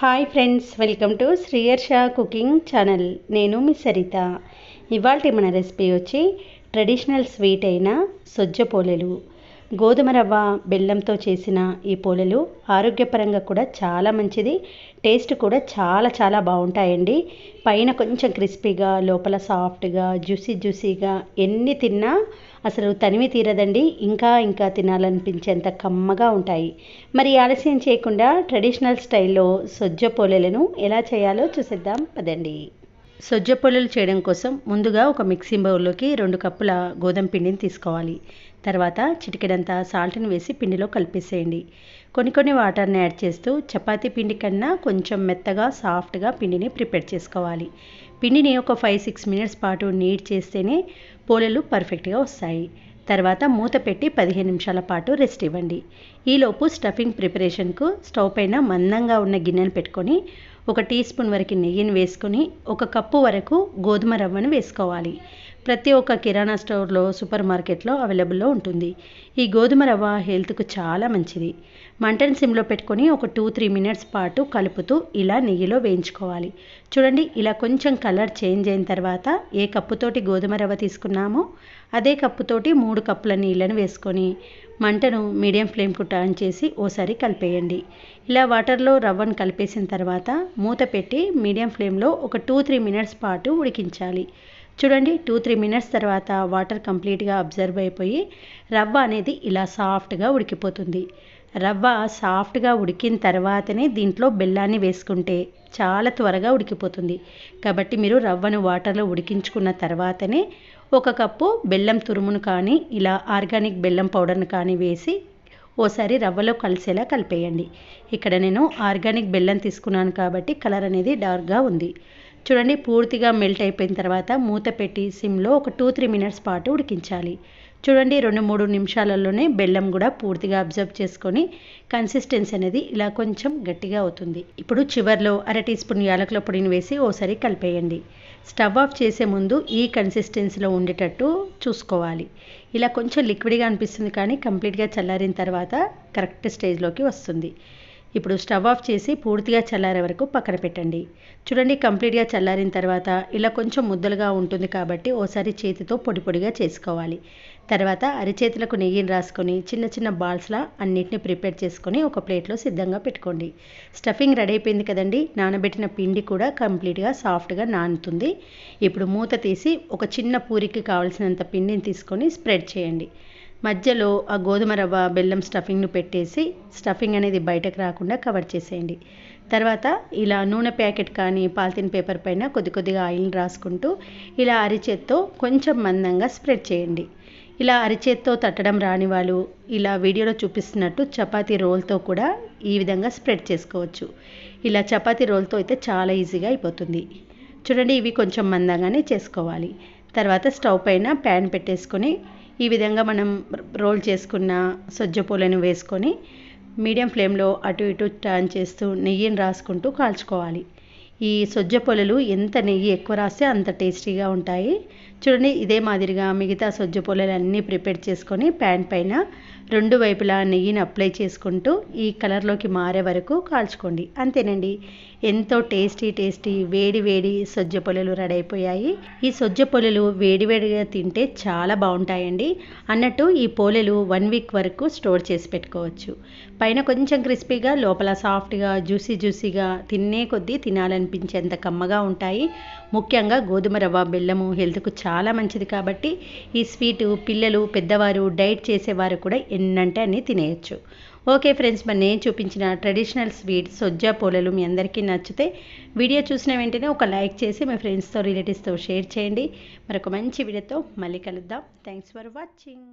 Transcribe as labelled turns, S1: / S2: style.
S1: Hi friends welcome to Sriyarsha cooking channel నేను మీ సరిత. ఇవాళ మన రెసిపీ వచ్చి ట్రెడిషనల్ స్వీట్ అయిన సొజ్జ పోలేలు. గోధుమ రవ్వ బెల్లంతో చేసిన ఈ పోలెలు ఆరోగ్యపరంగా కూడా చాలా మంచిది. టేస్ట్ కూడా చాలా చాలా బాగుంటాయండి. పైన కొంచెం క్రిస్పీగా లోపల సాఫ్ట్గా జ్యూసీ జ్యూసీగా ఎన్ని తిన్నా అసలు తనివి తీరదండి. ఇంకా ఇంకా తినాలనిపించేంత కమ్మగా ఉంటాయి. మరి ఆలస్యం చేయకుండా ట్రెడిషనల్ స్టైల్లో సొజ్జ పోలెలను ఎలా చేయాలో చూసేద్దాం. పదండి. సొజ్జ పొల్లలు చేయడం కోసం ముందుగా ఒక మిక్సీ బౌల్లోకి రెండు కప్పుల గోధుమ పిండిని తీసుకోవాలి. తర్వాత చిటికెడంత సాల్ట్ని వేసి పిండిలో కలిపేసేయండి. కొన్ని కొన్ని వాటర్ని యాడ్ చేస్తూ చపాతీ పిండి కన్నా కొంచెం మెత్తగా సాఫ్ట్గా పిండిని ప్రిపేర్ చేసుకోవాలి. పిండిని ఒక ఫైవ్ సిక్స్ మినిట్స్ పాటు నీట్ చేస్తేనే పోలేలు పర్ఫెక్ట్గా వస్తాయి. తర్వాత మూత పెట్టి పదిహేను నిమిషాల పాటు రెస్ట్ ఇవ్వండి. ఈలోపు స్టఫింగ్ ప్రిపరేషన్కు స్టవ్ పైన మందంగా ఉన్న గిన్నెను పెట్టుకొని ఒక టీ స్పూన్ వరకు నెయ్యిని వేసుకొని ఒక కప్పు వరకు గోధుమ రవ్వను వేసుకోవాలి. ప్రతి ఒక్క కిరాణా స్టోర్లో సూపర్ మార్కెట్లో అవైలబుల్లో ఉంటుంది. ఈ గోధుమ రవ్వ హెల్త్కు చాలా మంచిది. మంటను సిమ్లో పెట్టుకొని ఒక టూ త్రీ మినిట్స్ పాటు కలుపుతూ ఇలా నెయ్యిలో వేయించుకోవాలి. చూడండి ఇలా కొంచెం కలర్ చేంజ్ అయిన తర్వాత ఏ కప్పుతోటి గోధుమ రవ్వ తీసుకున్నామో అదే కప్పుతోటి మూడు కప్పుల నీళ్ళను వేసుకొని మంటను మీడియం ఫ్లేమ్కు టర్న్ చేసి ఓసారి కలిపేయండి. ఇలా వాటర్లో రవ్వను కలిపేసిన తర్వాత మూత పెట్టి మీడియం ఫ్లేమ్లో ఒక టూ త్రీ మినిట్స్ పాటు ఉడికించాలి. చూడండి టూ త్రీ మినిట్స్ తర్వాత వాటర్ కంప్లీట్గా అబ్జర్వ్ అయిపోయి రవ్వ అనేది ఇలా సాఫ్ట్గా ఉడికిపోతుంది. రవ్వ సాఫ్ట్గా ఉడికిన తర్వాతనే దీంట్లో బెల్లాన్ని వేసుకుంటే చాలా త్వరగా ఉడికిపోతుంది. కాబట్టి మీరు రవ్వను వాటర్లో ఉడికించుకున్న తర్వాతనే ఒక కప్పు బెల్లం తురుమును కానీ ఇలా ఆర్గానిక్ బెల్లం పౌడర్ను కానీ వేసి ఓసారి రవ్వలో కలిసేలా కలిపేయండి. ఇక్కడ నేను ఆర్గానిక్ బెల్లం తీసుకున్నాను కాబట్టి కలర్ అనేది డార్క్గా ఉంది. చూడండి పూర్తిగా మెల్ట్ అయిపోయిన తర్వాత మూత పెట్టి సిమ్లో ఒక టూ త్రీ మినిట్స్ పాటు ఉడికించాలి. చూడండి రెండు మూడు నిమిషాలలోనే బెల్లం కూడా పూర్తిగా అబ్జర్వ్ చేసుకొని కన్సిస్టెన్సీ అనేది ఇలా కొంచెం గట్టిగా అవుతుంది. ఇప్పుడు చివర్లో అర టీ స్పూన్ యాలకుల పొడిని వేసి ఓసారి కలిపేయండి. స్టవ్ ఆఫ్ చేసే ముందు ఈ కన్సిస్టెన్సీలో ఉండేటట్టు చూసుకోవాలి. ఇలా కొంచెం లిక్విడ్గా అనిపిస్తుంది కానీ కంప్లీట్గా చల్లారిన తర్వాత కరెక్ట్ స్టేజ్లోకి వస్తుంది. ఇప్పుడు స్టవ్ ఆఫ్ చేసి పూర్తిగా చల్లారే వరకు పక్కన పెట్టండి. చూడండి కంప్లీట్గా చల్లారిన తర్వాత ఇలా కొంచెం ముద్దలుగా ఉంటుంది కాబట్టి ఓసారి చేతితో పొడి పొడిగా చేసుకోవాలి. తర్వాత అరిచేతులకు నెయ్యిని రాసుకొని చిన్న చిన్న బాల్స్లా అన్నిటిని ప్రిపేర్ చేసుకొని ఒక ప్లేట్లో సిద్ధంగా పెట్టుకోండి. స్టఫింగ్ రెడీ అయిపోయింది కదండి నానబెట్టిన పిండి కూడా కంప్లీట్గా సాఫ్ట్గా నానుతుంది. ఇప్పుడు మూత తీసి ఒక చిన్న పూరికి కావలసినంత పిండిని తీసుకొని స్ప్రెడ్ చేయండి. మధ్యలో ఆ గోధుమ రవ్వ బెల్లం స్టఫింగ్ను పెట్టేసి స్టఫింగ్ అనేది బయటకు రాకుండా కవర్ చేసేయండి. తర్వాత ఇలా నూనె ప్యాకెట్ కానీ పాలిథిన్ పేపర్ పైన కొద్ది కొద్దిగా ఆయిల్ని రాసుకుంటూ ఇలా అరిచేత్తో కొంచెం మందంగా స్ప్రెడ్ చేయండి. ఇలా అరిచేత్తో తట్టడం రాని వాళ్ళు ఇలా వీడియోలో చూపిస్తున్నట్టు చపాతీ రోల్తో కూడా ఈ విధంగా స్ప్రెడ్ చేసుకోవచ్చు. ఇలా చపాతీ రోల్తో అయితే చాలా ఈజీగా అయిపోతుంది. చూడండి ఇవి కొంచెం మందంగానే చేసుకోవాలి. తర్వాత స్టవ్ పైన ప్యాన్ పెట్టేసుకొని ఈ విధంగా మనం రోల్ చేసుకున్న సజ్జ పూలను వేసుకొని మీడియం ఫ్లేమ్లో అటు ఇటు టర్న్ చేస్తూ నెయ్యిని రాసుకుంటూ కాల్చుకోవాలి. ఈ సొజ్జ పొలలు ఎంత నెయ్యి ఎక్కువ రాస్తే అంత టేస్టీగా ఉంటాయి. చూడండి ఇదే మాదిరిగా మిగతా సొజ్జ పొలలు అన్నీ ప్రిపేర్ చేసుకొని ప్యాన్ పైన రెండు వైపులా నెయ్యిని అప్లై చేసుకుంటూ ఈ కలర్లోకి మారే వరకు కాల్చుకోండి. అంతేనండి. ఎంతో టేస్టీ టేస్టీ వేడి వేడి సొజ్జ పొలలు రెడీ అయిపోయాయి. ఈ సొజ్జ పొలలు వేడివేడిగా తింటే చాలా బాగుంటాయండి. అన్నట్టు ఈ పోలెలు వన్ వీక్ వరకు స్టోర్ చేసి పెట్టుకోవచ్చు. పైన కొంచెం క్రిస్పీగా లోపల సాఫ్ట్గా జ్యూసీ జ్యూసీగా తినే కొద్దీ తినాలనిపించేంత కమ్మగా ఉంటాయి. ముఖ్యంగా గోధుమ రవ్వ బెల్లము హెల్త్కు చాలా మంచిది కాబట్టి ఈ స్వీటు పిల్లలు పెద్దవారు డైట్ చేసేవారు కూడా ఎన్నంటే అన్ని తినేయచ్చు. ఓకే ఫ్రెండ్స్ మరి నేను చూపించిన ట్రెడిషనల్ స్వీట్ సొజ్జా పూలలు మీ అందరికీ నచ్చితే వీడియో చూసిన వెంటనే ఒక లైక్ చేసి మీ ఫ్రెండ్స్తో రిలేటివ్స్తో షేర్ చేయండి. మరొక మంచి వీడియోతో మళ్ళీ కలుద్దాం. Thanks for watching.